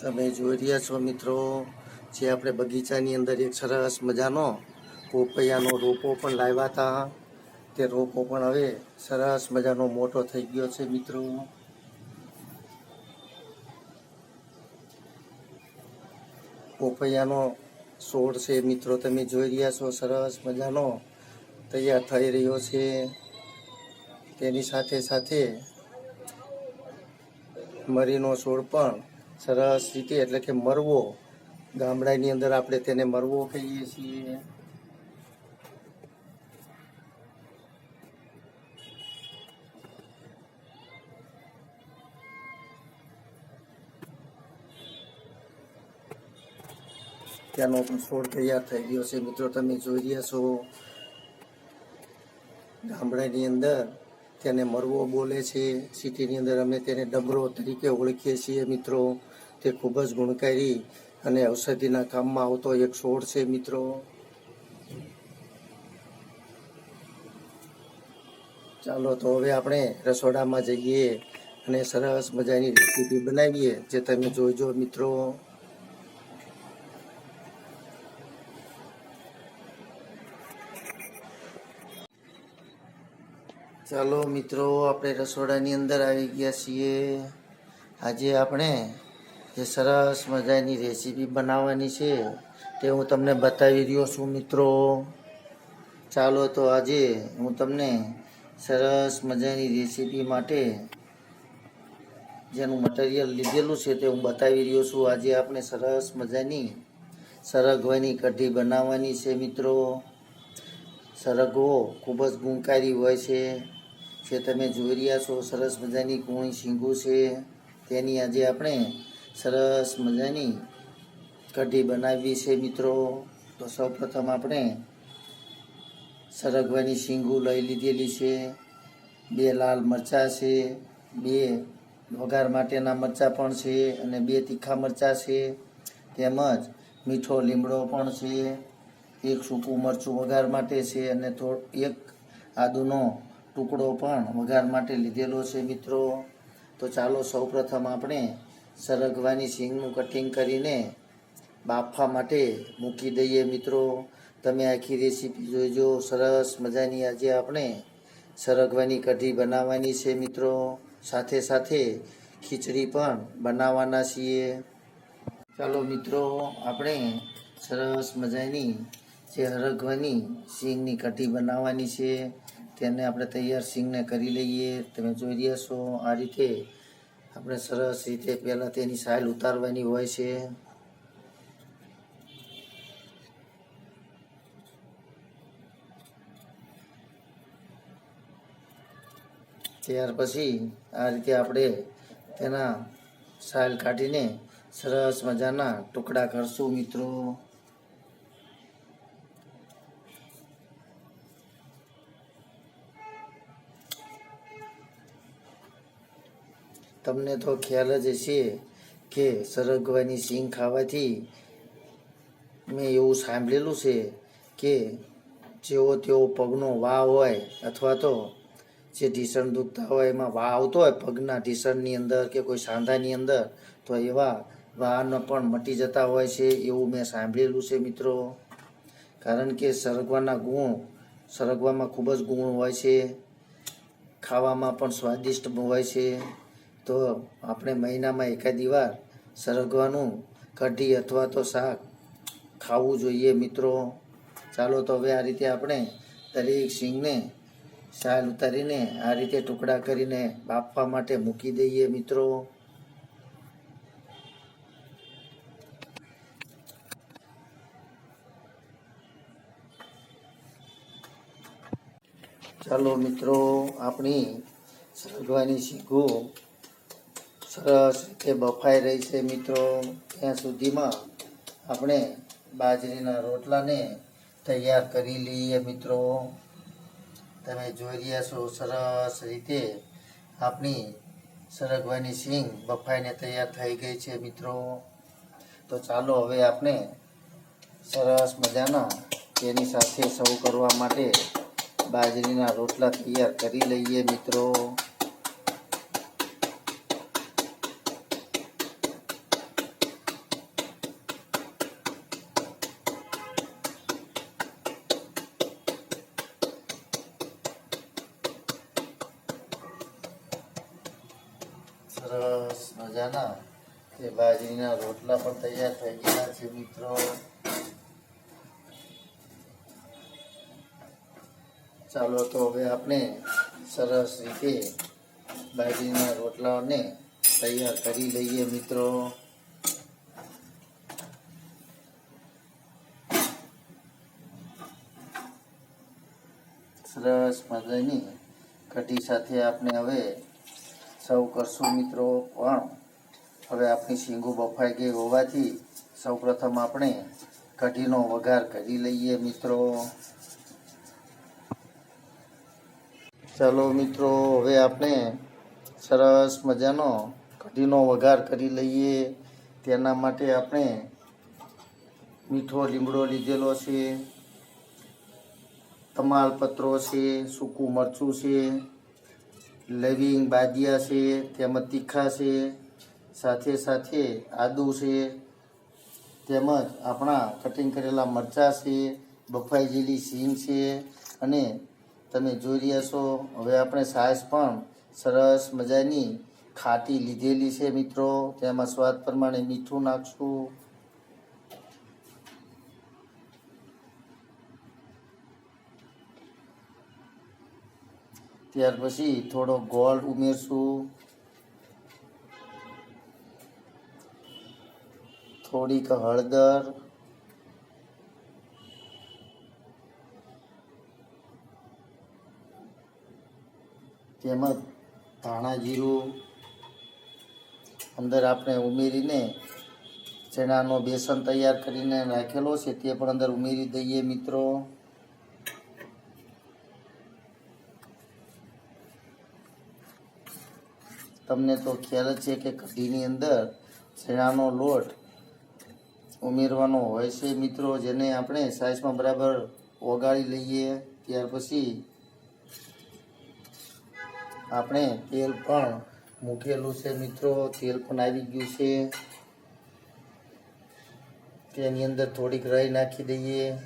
તમે જોઈ રહ્યા છો મિત્રો, જે આપણે બગીચાની અંદર એક સરસ મજાનો પોપૈયાનો રોપો પણ લાવ્યા હતા. તે રોપો પણ હવે સરસ મજાનો મોટો થઈ ગયો છે મિત્રો. પોપૈયાનો છોડ છે મિત્રો, તમે જોઈ રહ્યા છો સરસ મજાનો તૈયાર થઈ રહ્યો છે. તેની સાથે સાથે મરીનો છોડ પણ સરસ રીતે એટલે કે મરવો. ગામડાની અંદર આપણે તેને મરવો કહીએ છીએ. ત્યાંનો પણ છોડ તૈયાર થઈ ગયો છે. મિત્રો, તમે જોઈ રહ્યા છો. ગામડાની અંદર તેને મરવો બોલે છે. સિટીની અંદર અમે તેને ડબરો તરીકે ઓળખીએ છીએ મિત્રો. તે ખૂબ જ ગુણકારી અને ઔષધિના કામમાં આવતો એક છોડ છે મિત્રો. ચાલો તો હવે આપણે રસોડામાં જઈએ અને સરસ મજાની રેસીપી બનાવીએ જે તમે જોઈજો મિત્રો. ચાલો મિત્રો, આપણે રસોડાની અંદર આવી ગયા છીએ. આજે આપણે જે સરસ મજાની રેસીપી બનાવવાની છે તે હું તમને બતાવી રહ્યો છું મિત્રો. ચાલો તો આજે હું તમને સરસ મજાની રેસીપી માટે જેનું મટીરિયલ લીધેલું છે તે હું બતાવી રહ્યો છું. આજે આપણે સરસ મજાની સરગવાની કઢી બનાવવાની છે મિત્રો. સરગવો ખૂબ જ ગુણકારી હોય છે. જે તમે જોઈ રહ્યા છો, સરસ મજાની કૂણી શીંગું છે. તેની આજે આપણે સરસ મજાની કઢી બનાવવી છે મિત્રો. તો સૌપ્રથમ આપણે સરગવાની શીંગું લઈ લીધેલી છે. બે લાલ મરચાં છે, બે વઘાર માટેના મરચાં પણ છે અને બે તીખા મરચાં છે. તેમજ મીઠો લીમડો પણ છે. એક સૂકું મરચું વઘાર માટે છે અને થોડ એક આદુનો ટુકડો પણ વઘાર માટે લીધેલો છે મિત્રો. તો ચાલો સૌપ્રથમ આપણે સરગવાની સિંગનું કટિંગ કરીને બાફવા માટે મૂકી દઈએ મિત્રો. તમે આખી રેસીપી જોઈજો સરસ મજાની આજે આપણે સરગવાની કઢી બનાવવાની છે મિત્રો. સાથે સાથે ખીચડી પણ બનાવવાના છીએ. ચાલો મિત્રો, આપણે સરસ મજાની જે હરગવાની સિંગની કઢી બનાવવાની છે. તેને આપણે તૈયાર સિંગને કરી લઈએ. તમે જોઈ રહ્યા છો આ રીતે આપણે સરસ રીતે પહેલાં તેની સાઇલ ઉતારવાની હોય છે. ત્યાર પછી આ રીતે આપણે તેના સાઇલ કાઢીને સરસ મજાના ટુકડા કરશું મિત્રો. તમને તો ખ્યાલ જ હશે કે સરગવાની સિંગ ખાવાથી મેં એવું સાંભળેલું છે કે જેવો તેવો પગનો વાહ હોય અથવા તો જે ઢીસણ દુખતા હોય એમાં વાહ આવતો હોય પગના ઢીસણની અંદર કે કોઈ સાંધાની અંદર, તો એવા વાહનો પણ મટી જતા હોય છે એવું મેં સાંભળેલું છે મિત્રો. કારણ કે સરગવાના ગુણ, સરગવામાં ખૂબ જ ગુણ હોય છે, ખાવામાં પણ સ્વાદિષ્ટ હોય છે. તો આપણે મહિનામાં એકાદી વાર સરગવાનું, કઢી અથવા તો શાક ખાવું જોઈએ મિત્રો. ચાલો તો હવે આ રીતે આપણે દરેક સિંગને સાલ ઉતારીને આ રીતે ટુકડા કરીને બાફવા માટે મૂકી દઈએ મિત્રો. ચાલો મિત્રો, આપણી સરગવાની શીખો સરસ રીતે બફાઈ રહી છે મિત્રો. ત્યાં સુધીમાં આપણે બાજરીના રોટલાને તૈયાર કરી લઈએ મિત્રો. તમે જોઈ રહ્યા છો સરસ રીતે આપણી સરગવાની સિંગ બફાઈને તૈયાર થઈ ગઈ છે મિત્રો. તો ચાલો હવે આપણે સરસ મજાના તેની સાથે સૌ કરવા માટે બાજરીના રોટલા તૈયાર કરી લઈએ મિત્રો. મજાના એ બાજરીના રોટલા પણ તૈયાર થઈ ગયા છે મિત્રો. ચાલો તો હવે આપણે સરસ રીતે બાજરીના રોટલાને તૈયાર કરી લઈએ મિત્રો. સરસ મજાની કઢી સાથે આપણે હવે સૌ કરશું મિત્રો. પણ હવે આપણી શીંગું બફાઈ ગઈ હોવાથી સૌપ્રથમ આપણે કઢીનો વઘાર કરી લઈએ મિત્રો. ચાલો મિત્રો, હવે આપણે સરસ મજાનો કઢીનો વઘાર કરી લઈએ. તેના માટે આપણે મીઠો લીમડો લીધેલો છે, તમાલપત્રો છે, સૂકું મરચું છે, લવિંગ બાદિયા છે તેમજ તીખા છે સાથે સાથે આદુ છે, તેમજ આપણા કટિંગ કરેલા મરચાં છે, બફાઈ જેલી સીંગ છે અને તમે જોઈ રહ્યા છો, હવે આપણે સાસ પણ સરસ મજાની ખાટી લીધેલી છે મિત્રો. તેમાં સ્વાદ પ્રમાણે મીઠું નાખશું. ત્યાર પછી થોડો ગોળ ઉમેરશું. થોડીક હળદર. તેમજ ધાણા જીરું. અંદર આપણે ઉમેરીને ચણાનો બેસન તૈયાર કરીને રાખેલો છે, તે પણ અંદર ઉમેરી દઈએ મિત્રો. તમને તો ખ્યાલ છે કે કઢીની અંદર ચણાનો લોટ ઉમેરવાનો હોય છે મિત્રો, જેને આપણે સાઈઝમાં બરાબર ઓગાળી લઈએ, ત્યાર પછી આપણે તેલ પણ મૂકેલું છે મિત્રો. તેલ પણ આવી ગયું છે. તેની અંદર થોડીક રાઈ નાખી દઈએ.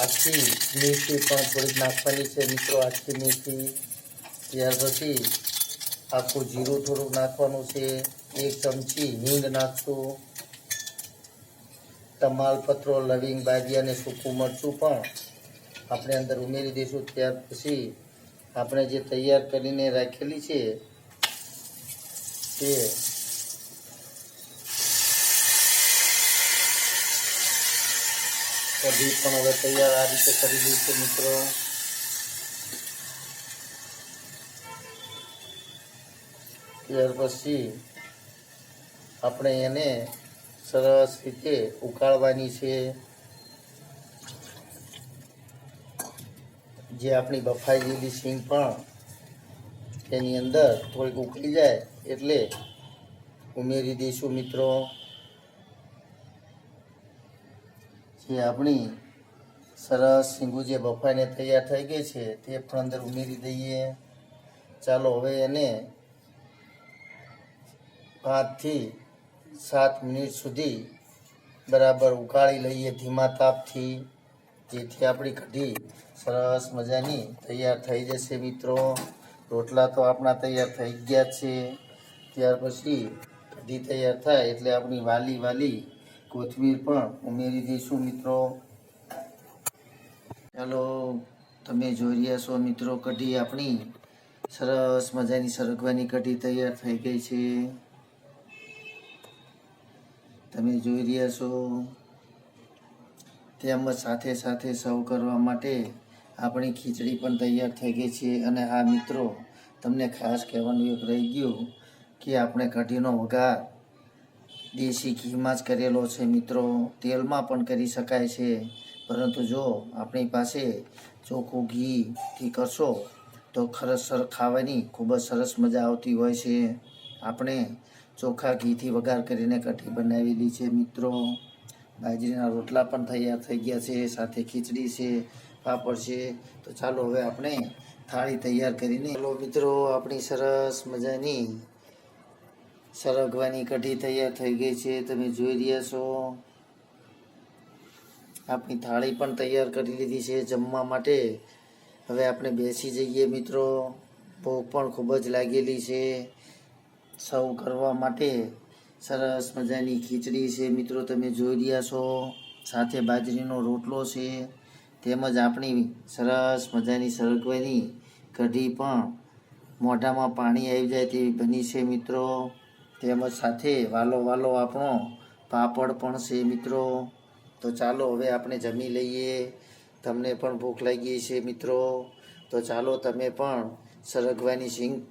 આખી મેથી પણ થોડીક નાખવાની છે મિત્રો, આખી મેથી. ત્યાર પછી આખું જીરું થોડુંક નાખવાનું છે, એક ચમચી હિંગ નાખશું તમાલપત્રો લવિંગ બાજી અને સૂકું મરચું પણ આપણે અંદર ઉમેરી દઈશું. ત્યાર પછી આપણે જે તૈયાર કરીને રાખેલી છે તે કઢી પણ હવે તૈયાર આ રીતે કરી દઈશું મિત્રો. ત્યાર પછી આપણે એને સરસ રીતે ઉકાળવાની છે. જે આપણી બફાઈ ગયેલી સિંગ પણ તેની અંદર થોડીક ઉકળી જાય એટલે ઉમેરી દઈશું મિત્રો. જે આપણી સરસ શીંગું જે બફાઈને તૈયાર થઈ ગઈ છે તે પણ અંદર ઉમેરી દઈએ. ચાલો હવે એને પાંચથી સાત મિનિટ સુધી બરાબર ઉકાળી લઈએ ધીમા તાપથી, જેથી આપણી કઢી સરસ મજાની તૈયાર થઈ જશે મિત્રો. રોટલા તો આપણા તૈયાર થઈ ગયા છે. ત્યાર પછી કઢી તૈયાર થાય એટલે આપણી વાલી વાલી કોથમીર પણ ઉમેરી દઈશું મિત્રો. ચાલો, તમે જોઈ રહ્યા છો મિત્રો, કઢી આપણી સરસ મજાની સરગવાની કઢી તૈયાર થઈ ગઈ છે. તમે જોઈ રહ્યા છો. તેમજ સાથે સાથે સર્વ કરવા માટે આપણી ખીચડી પણ તૈયાર થઈ ગઈ છે અને આ મિત્રો તમને ખાસ કહેવાનું એક રહી ગયું કે આપણે કઢીનો વઘાર દેશી ઘીમાં જ કરેલો છે મિત્રો. તેલમાં પણ કરી શકાય છે. પરંતુ જો આપણી પાસે ચોખ્ખું ઘીથી કરશો તો ખરેખર ખાવાની ખૂબ જ સરસ મજા આવતી હોય છે. આપણે ચોખ્ખા ઘીથી વઘાર કરીને કઢી બનાવેલી છે મિત્રો. બાજરીના રોટલા પણ તૈયાર થઈ ગયા છે, સાથે ખીચડી છે, પાપડ છે. તો ચાલો હવે આપણે થાળી તૈયાર કરીને ચાલો મિત્રો, આપણી સરસ મજાની સરગવાની કઢી તૈયાર થઈ ગઈ છે. તમે જોઈ રહ્યા છો, આપણી થાળી પણ તૈયાર કરી લીધી છે જમવા માટે. હવે આપણે બેસી જઈએ મિત્રો. ભૂખ પણ ખૂબ જ લાગેલી છે. સર્વ કરવા માટે સરસ મજાની ખીચડી છે. મિત્રો, તમે જોઈ રહ્યા છો, સાથે બાજરીનો રોટલો છે. તેમજ આપણી સરસ મજાની સરગવાની કઢી પણ મોઢામાં પાણી આવી જાય તેવી બની છે, મિત્રો. તેમજ સાથે વાલો વાલો આપણો પાપડ પણ છે, મિત્રો. તો ચાલો હવે આપણે જમી લઈએ. તમને પણ ભૂખ લાગી છે મિત્રો. તો ચાલો તમે પણ સરગવાની સિંગ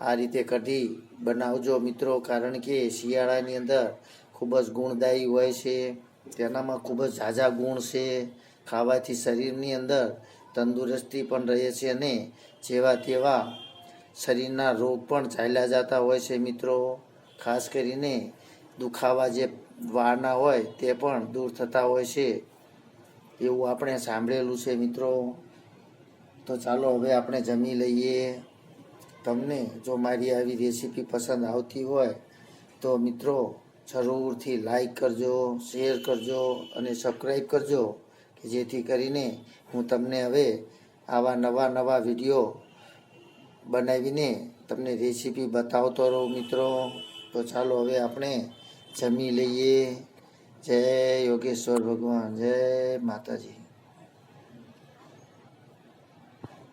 આ રીતે કઢી બનાવજો મિત્રો, કારણ કે શિયાળાની અંદર ખૂબ જ ગુણદાયી હોય છે. તેનામાં ખૂબ જ ઝાઝા ગુણ છે. ખાવાથી શરીરની અંદર તંદુરસ્તી પણ રહે છે અને જેવા તેવા શરીરના રોગ પણ ચાલ્યા જતા હોય છે મિત્રો. ખાસ કરીને દુખાવા જે વાળના હોય તે પણ દૂર થતા હોય છે. એવું આપણે સાંભળેલું છે મિત્રો. તો ચાલો હવે આપણે જમી લઈએ. તમને જો મારી આવી રેસીપી પસંદ આવતી હોય, તો મિત્રો જરૂરથી લાઈક કરજો શેર કરજો અને સબસ્ક્રાઈબ કરજો, કે જેથી કરીને હું તમને હવે આવા નવા નવા વીડિયો બનાવીને તમને રેસીપી બતાવતો રહું મિત્રો. તો ચાલો હવે આપણે જમી લઈએ. જય યોગેશ્વર ભગવાન, જય માતાજી.